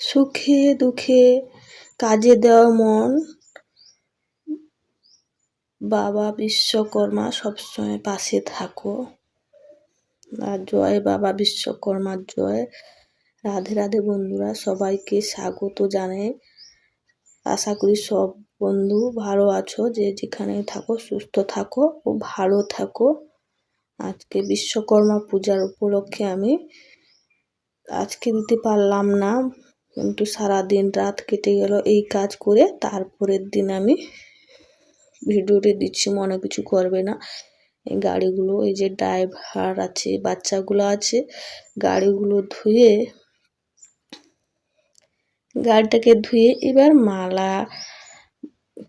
সুখে দুঃখে কাজে দেওয়া মন। বাবা বিশ্বকর্মা, সবসময় পাশে থাকো। আর জয় বাবা বিশ্বকর্মার জয়। রাধে রাধে বন্ধুরা, সবাইকে স্বাগত জানাই। আশা করি সব বন্ধু ভালো আছো, যে যেখানে থাকো, সুস্থ থাকো ও ভালো থাকো। আজকে বিশ্বকর্মা পূজার উপলক্ষে আমি আজকে দিতে পারলাম না। কিন্তু সারা দিন রাত কেটে গেল এই কাজ করে। তারপরের দিন আমি ভিডিওটি দিচ্ছি, মনে কিছু করবে না। এই গাড়িগুলো, এই যে ড্রাইভার আছে, বাচ্চাগুলো আছে, গাড়িগুলো ধুয়ে, গাড়িটাকে ধুয়ে এবার মালা,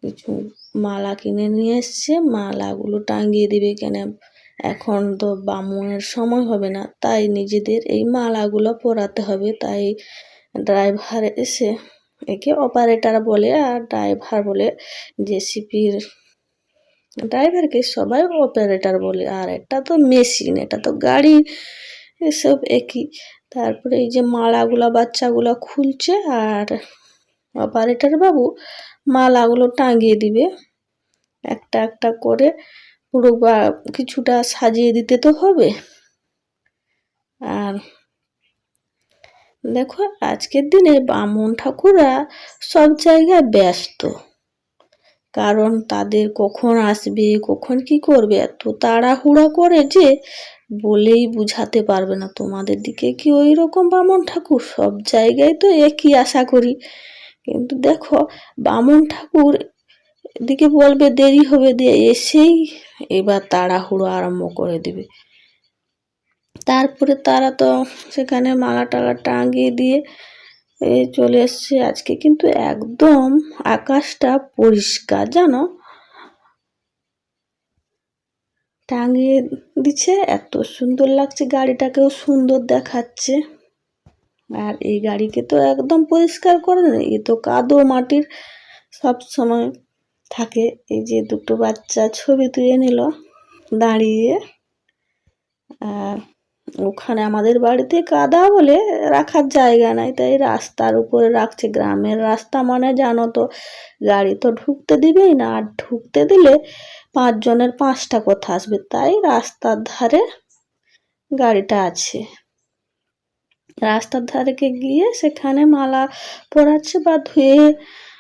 কিছু মালা কিনে নিয়ে এসছে। মালাগুলো টাঙিয়ে দিবে কেন? এখন তো বামুনের সময় হবে না, তাই নিজেদের এই মালাগুলো পরাতে হবে। তাই ড্রাইভার এসে একে অপারেটার বলে আর ড্রাইভার বলে জেসিপির। ড্রাইভারকে সবাই অপারেটার বলে আর এটা তো মেশিন এটা তো গাড়ি, এসব একই। তারপরে এই যে মালাগুলা বাচ্চাগুলো খুলছে আর অপারেটর বাবু মালাগুলো টাঙিয়ে দিবে। একটা একটা করে পুরো কিছুটা সাজিয়ে দিতে তো হবে। আর দেখো, আজকের দিনে বামুন ঠাকুররা সব জায়গায় ব্যস্ত। কারণ তাদের কখন আসবে, কখন কি করবে, এত তাড়াহুড়া করে যে বলেই বুঝাতে পারবে না। তোমাদের দিকে কি ওই রকম বামন ঠাকুর? সব জায়গায় তো একই আশা করি। কিন্তু দেখো, বামন ঠাকুর দিকে বলবে দেরি হবে দিয়ে এসেই এবার তাড়াহুড়ো আরম্ভ করে দেবে। তারপরে তারা তো সেখানে মালা টালা টাঙিয়ে দিয়ে চলে এসছে আজকে। কিন্তু একদম আকাশটা পরিষ্কার, জানো? টাঙিয়ে দিচ্ছে, এত সুন্দর লাগছে গাড়িটাকেও সুন্দর দেখাচ্ছে। আর এই গাড়িকে তো একদম পরিষ্কার করে না এ তো কাদো মাটির সব সময় থাকে। এই যে দুটো বাচ্চা ছবি তুলে নিল দাঁড়িয়ে। আর ওখানে আমাদের বাড়িতে কাদা বলে রাখার জায়গা নাই, তাই রাস্তার উপরে রাখছে, গ্রামের রাস্তা মানে জানো তো, গাড়ি তো ঢুকতে দিবেই না, আর ঢুকতে দিলে পাঁচজনের পাঁচটা কথা আসবে, তাই রাস্তার ধারে গাড়িটা আছে। রাস্তার ধারেকে গিয়ে সেখানে মালা পরাচ্ছে বা ধুয়ে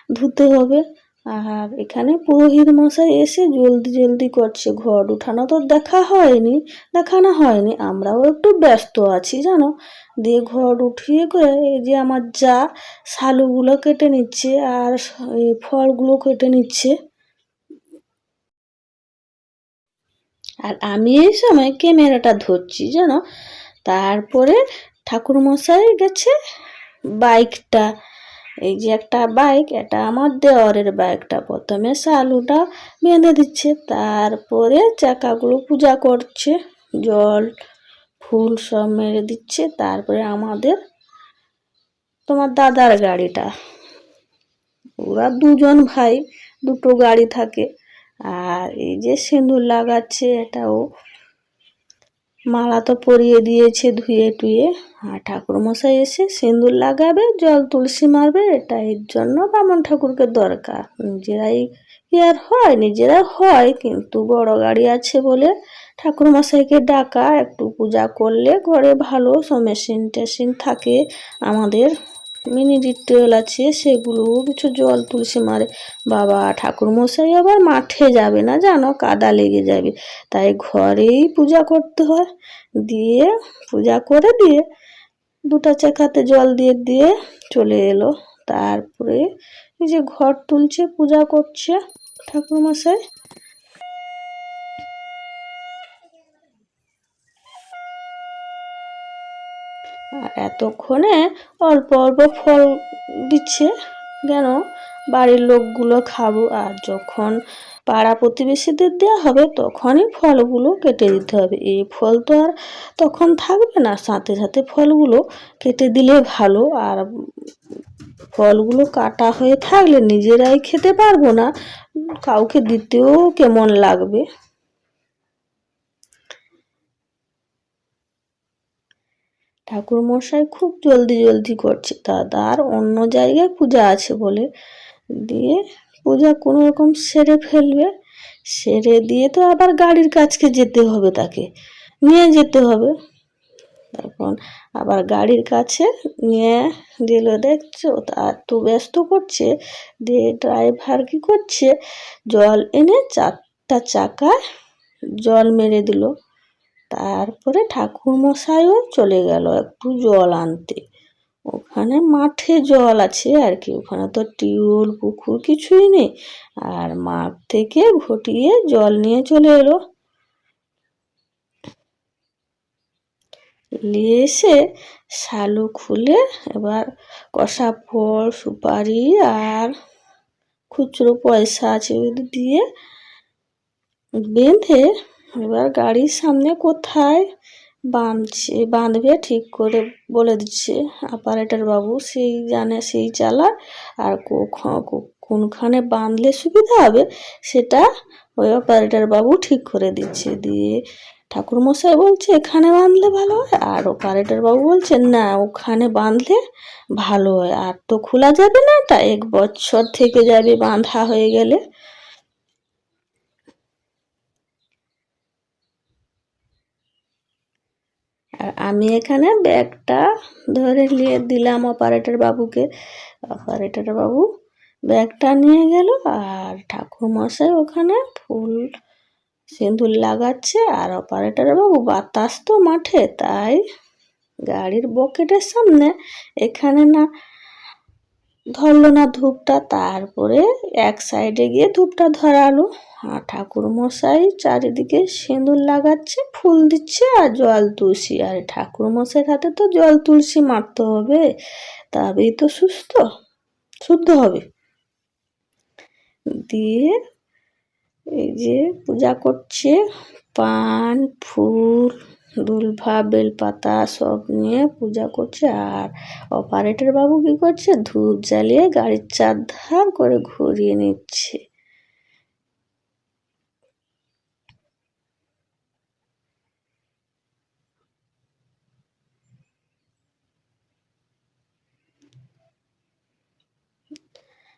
ধুতে হবে। আর এখানে পুরোহিত মশাই এসে জলদি জলদি করছে। ঘর উঠানো তো দেখা হয়নি, দেখানো হয়নি, আমরাও একটু ব্যস্ত আছি, জানো? দিয়ে ঘর উঠিয়ে করে এই যে আমার যা শালুগুলো কেটে নিচ্ছে আর ফলগুলো কেটে নিচ্ছে। আর আমি এই সময় ক্যামেরাটা ধরছি, জানো? তারপরে ঠাকুরমশাই গেছে বাইকটা। এই যে একটা বাইক এটা আমার দেওয়ারের বাইকটা প্রথমে সালুটা বেঁধে দিচ্ছে, তারপরে চাকাগুলো পূজা করছে। জল, ফুল সব মেরে দিচ্ছে, তারপরে আমাদের, তোমার দাদার গাড়িটা। ওরা দুজন ভাই, দুটো গাড়ি থাকে। আর এই যে সিঁদুর লাগাচ্ছে, এটাও মালা তো পরিয়ে দিয়েছে ধুয়ে টুয়ে। আর ঠাকুরমশাই এসে সিঁদুর লাগাবে, জল তুলসী মারবে এটা এর জন্য বামন ঠাকুরকে দরকার। নিজেরাই কি আর হয়? নিজেরা হয়, কিন্তু বড় গাড়ি আছে বলে ঠাকুরমশাইকে ডাকা। একটু পূজা করলে ঘরে ভালো সব মেশিন টেশিন থাকে আমাদের। মিনি টিউবওয়েল আছে সেগুলো কিছু জল তুলসী মারে। বাবা, ঠাকুরমশাই আবার মাঠে যাবে না, জানো? কাদা লেগে যাবে। তাই ঘরেই পূজা করতে হয়। দিয়ে পূজা করে দিয়ে দুটা চাকাতে জল দিয়ে দিয়ে চলে এলো। তারপরে এই যে ঘর তুলছে, পূজা করছে ঠাকুরমশাই। আর এতক্ষণে অল্প অল্প ফল দিচ্ছে। কেন? বাড়ির লোকগুলো খাব আর যখন পাড়া প্রতিবেশীদের দেওয়া হবে তখনই ফলগুলো কেটে দিতে হবে। এই ফল তো আর তখন থাকবে না। সাথে সাথে ফলগুলো কেটে দিলে ভালো। আর ফলগুলো কাটা হয়ে থাকলে নিজেরাই খেতে পারব না। কাউকে দিতেও কেমন লাগবে? ঠাকুর মশাই খুব জলদি জলদি করছে। দাদার অন্য জায়গায় পূজা আছে বলে দিয়ে পূজা কোনো রকম সেরে ফেলবে। সেরে দিয়ে তো আবার গাড়ির কাছকে যেতে হবে তাকে। নিয়ে যেতে হবে। তখন আবার গাড়ির কাছে নিয়ে দিল দেখছ? তা তো ব্যস্ত করছে। দিয়ে ড্রাইভার কি করছে? জল এনে চারটা চাকায় জল মেরে দিল। তারপরে ঠাকুর মশাইও চলে গেল একটু জল আনতে। ওখানে মাঠে জল আছে আর কি, ওখানে তো টিউল, পুকুর কিছুই নেই। আর মাঠ থেকে ঘটিয়ে জল নিয়ে চলে এলো। নিয়ে এসে শালু খুলে এবার কষা ফল, সুপারি আর খুচরো পয়সা আছে দিয়ে বেঁধে এবার গাড়ির সামনে কোথায় বাঁধছে? বাঁধবে ঠিক করে বলে দিচ্ছে অপারেটর বাবু। সেই জানে, সেই চালায় আর কোনখানে বাঁধলে সুবিধা হবে সেটা ওই অপারেটর বাবু ঠিক করে দিচ্ছে। দিয়ে ঠাকুরমশাই বলছে, এখানে বাঁধলে ভালো হয়? আর অপারেটর বাবু বলছে, না, ওখানে বাঁধলে ভালো হয়। আর তো খোলা যাবে না, তা এক বছর থেকে যাবে বাঁধা হয়ে গেলে। আর আমি এখানে ব্যাগটা ধরে নিয়ে দিলাম অপারেটর বাবুকে। অপারেটর বাবু ব্যাগটা নিয়ে গেল আর ঠাকুর মশাই ওখানে ফুল সিঁদুর লাগাচ্ছে আর অপারেটর বাবু বাতাস তো মাঠে, তাই গাড়ির বকেটের সামনে এখানে না ধরলো না ধূপটা, তারপরে এক সাইডে গিয়ে ধূপটা ধরালো। আর ঠাকুর মশাই চারিদিকে সিঁদুর লাগাচ্ছে, ফুল দিচ্ছে আর জল তুলসী। আর ঠাকুর মশাইয়ের হাতে তো জল তুলসী মারতে হবে, তবেই তো সুস্থ, শুদ্ধ হবে। দিয়ে এই যে পূজা করছে, পান, ফুল দুলভা বেলপাতা সব নিয়ে পূজা করছে। আর অপারেটর বাবু কি করছে? ধূপ জ্বালিয়ে গাড়ির চার ধার করে ঘুরিয়ে নিচ্ছে।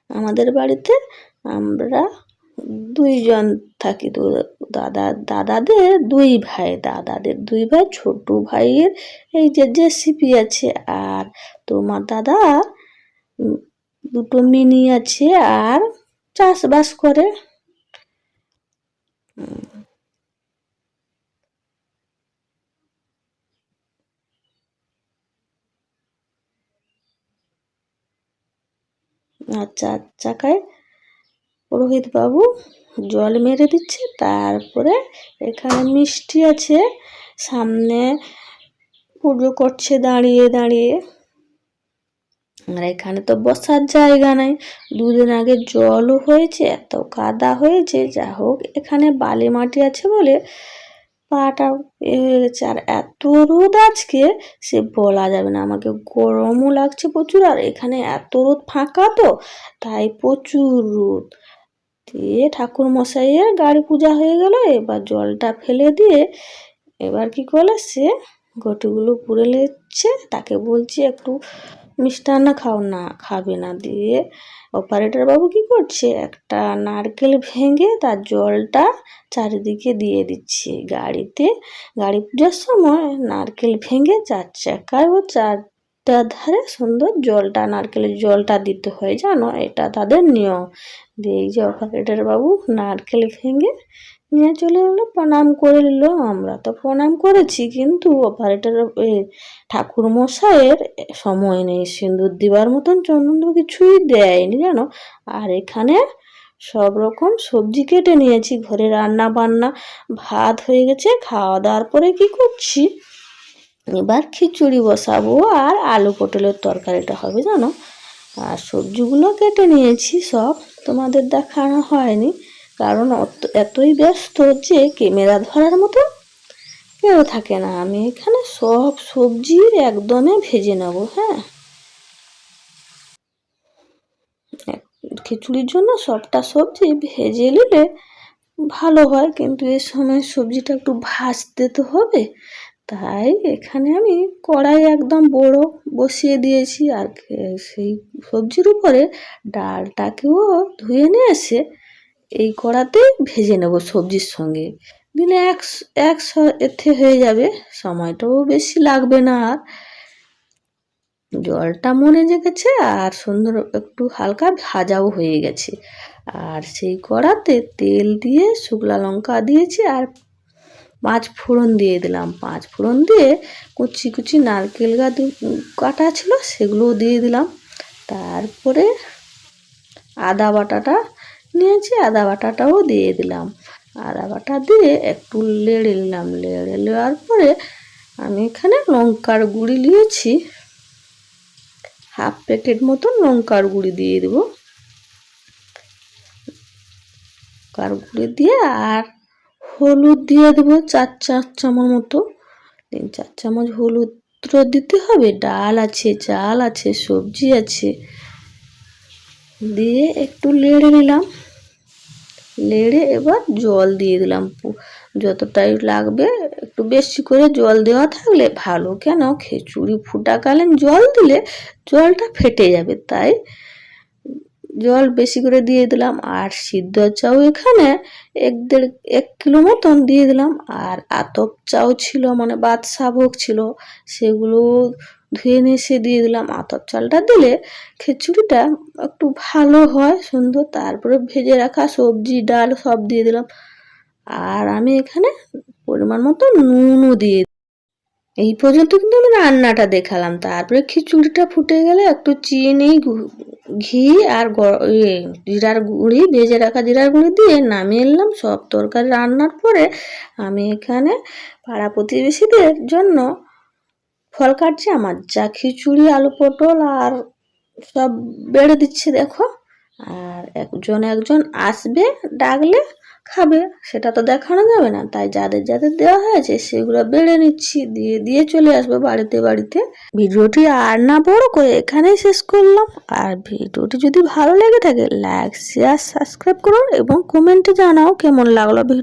আমাদের বাড়িতে আমরা দুইজন থাকি দাদা, দাদাদের দুই ভাই, দাদাদের দুই ভাই, ছোট ভাইয়ের এই যে জেসিপি আছে আর তোমার দাদা দুটো মিনি আছে আর চাষবাস করে। আর চার চাকায় পুরোহিত বাবু জল মেরে দিচ্ছে। তারপরে এখানে মিষ্টি আছে। সামনে পুজো করছে দাঁড়িয়ে দাঁড়িয়ে। আর এখানে তো বসার জায়গা নাই। দুদিন আগে জলও হয়েছে, এত কাদা হয়েছে। যা হোক, এখানে বালি মাটি আছে বলে পাটা এ হয়ে গেছে। আর এত রোদ আজকে, সে বলা যাবে না। আমাকে গরমও লাগছে প্রচুর, আর এখানে এত রোদ ফাঁকা তো, তাই প্রচুর রোদ। দিয়ে ঠাকুর মশাইয়ের গাড়ি পূজা হয়ে গেল, এবার জলটা ফেলে দিয়ে এবার কি করলে সে ঘটিগুলো পুড়ে নিচ্ছে তাকে বলছি একটু মিষ্টান্ন খাও না, খাবে না দিয়ে। অপারেটর বাবু কি করছে? একটা নারকেল ভেঙে তার জলটা চারিদিকে দিয়ে দিচ্ছে। গাড়িতে, গাড়ি পূজার সময় নারকেল ভেঙে চার চাকায় ও চারটা ধারে সুন্দর জলটা, নারকেলের জলটা দিতে হয়, জানো? এটা তাদের নিয়ম। দিয়ে যে অপারেটর বাবু নারকেল ভেঙে নিয়ে চলে এলো, প্রণাম করে নিল আমরা। তো প্রণাম করেছি, কিন্তু অপারেটর ঠাকুর মশাইয়ের সময় নেই। সিঁদুর দেওয়ার মতন চন্দন কিছুই দেয়নি, জানো? আর এখানে সব রকম সবজি কেটে নিয়েছি, ঘরে রান্না বান্না ভাত হয়ে গেছে খাওয়া দাওয়ার পরে কি করছি? এবার খিচুড়ি বসাবো আর আলু পটলের তরকারিটা হবে, জানো? আর সবজিগুলো কেটে নিয়েছি সব, তোমাদের দেখানো হয়নি। কারণ এতই ব্যস্ত যে ক্যামেরা ধরার মতো কেউ থাকে না। আমি এখানে সব সবজি একদমে ভেজে নেব হ্যাঁ? খিচুড়ির জন্য সবটা সবজি ভেজে নিলে ভালো হয়, কিন্তু এ সময় সবজিটা একটু ভাজতে তো হবে। তাই এখানে আমি কড়াই একদম বড় বসিয়ে দিয়েছি আর সেই সবজির উপরে ডালটাকেও ধুয়ে নিয়ে এসে এই কড়াতে ভেজে নেব সবজির সঙ্গে। দিলে এক এক এতে হয়ে যাবে, সময়টাও বেশি লাগবে না আর। জলটা মনে জেগেছে আর সুন্দর একটু হালকা ভাজাও হয়ে গেছে। আর সেই কড়াতে তেল দিয়ে শুকলা লঙ্কা দিয়েছি আর পাঁচ ফোড়ন দিয়ে দিলাম। পাঁচ ফোড়ন দিয়ে কুচি কুচি নারকেল গা দু- কাটা ছিল, সেগুলোও দিয়ে দিলাম। তারপরে আদা বাটাটা নিয়েছি, আদা বাটাটাও দিয়ে দিলাম। আদা বাটা দিয়ে একটু লেড়ে নিলাম। লেড়ে নেওয়ার পরে আমি এখানে লঙ্কার গুঁড়ি নিয়েছি। হাফ প্যাকেট মতন লঙ্কার গুঁড়ি দিয়ে দেবো। লঙ্কার গুঁড়ি দিয়ে আর হলুদ দিয়ে দেবো চার চার চামচ মতো। তিন চার চামচ হলুদ তো দিতে হবে। ডাল আছে, চাল আছে, সবজি আছে। দিয়ে একটু লেড়ে নিলাম। লেড়ে এবার জল দিয়ে দিলাম। যতটাই লাগবে একটু বেশি করে জল দেওয়া থাকলে ভালো। কেন? খিচুড়ি ফুটাকালীন জল দিলে জলটা ফেটে যাবে। তাই জল বেশি করে দিয়ে দিলাম আর সিদ্ধ চাউ এখানে এক দেড়, এক কিলো মতন দিয়ে দিলাম। আর আতপ চাউ ছিল মানে বাদশা ভোগ ছিল, সেগুলো ধুয়ে নিয়ে দিয়ে দিলাম। আতপ চালটা দিলে খিচুড়িটা একটু ভালো হয়, সুন্দর। তারপরে ভেজে রাখা সবজি, ডাল সব দিয়ে দিলাম। আর আমি এখানে পরিমাণ মতো নুনও দিয়ে এই পর্যন্ত কিন্তু আমি রান্নাটা দেখালাম। তারপরে খিচুড়িটা ফুটে গেলে একটু চিনি ঘি আর ইয়ে জিরার গুঁড়ি, ভেজে রাখা জিরার গুঁড়ি দিয়ে নামিয়ে এলাম সব তরকারি রান্নার পরে আমি এখানে পাড়া প্রতিবেশীদের জন্য ফল কাটছি। আমার যা খিচুড়ি, আলু পটল আর সব বেড়ে দিচ্ছে, দেখো। আর একজন একজন আসবে ডাকলে খাবে? সেটা তো দেখানো যাবে না। তাই যাদের যাদের দেওয়া হয়েছে, সেগুলো বেড়ে নিচ্ছি। দিয়ে দিয়ে চলে আসবে বাড়িতে বাড়িতে। ভিডিওটি আর না বড় করে এখানেই শেষ করলাম। আর ভিডিওটি যদি ভালো লেগে থাকে, লাইক শেয়ার সাবস্ক্রাইব করুন এবং কমেন্টে জানাও কেমন লাগল ভিডিও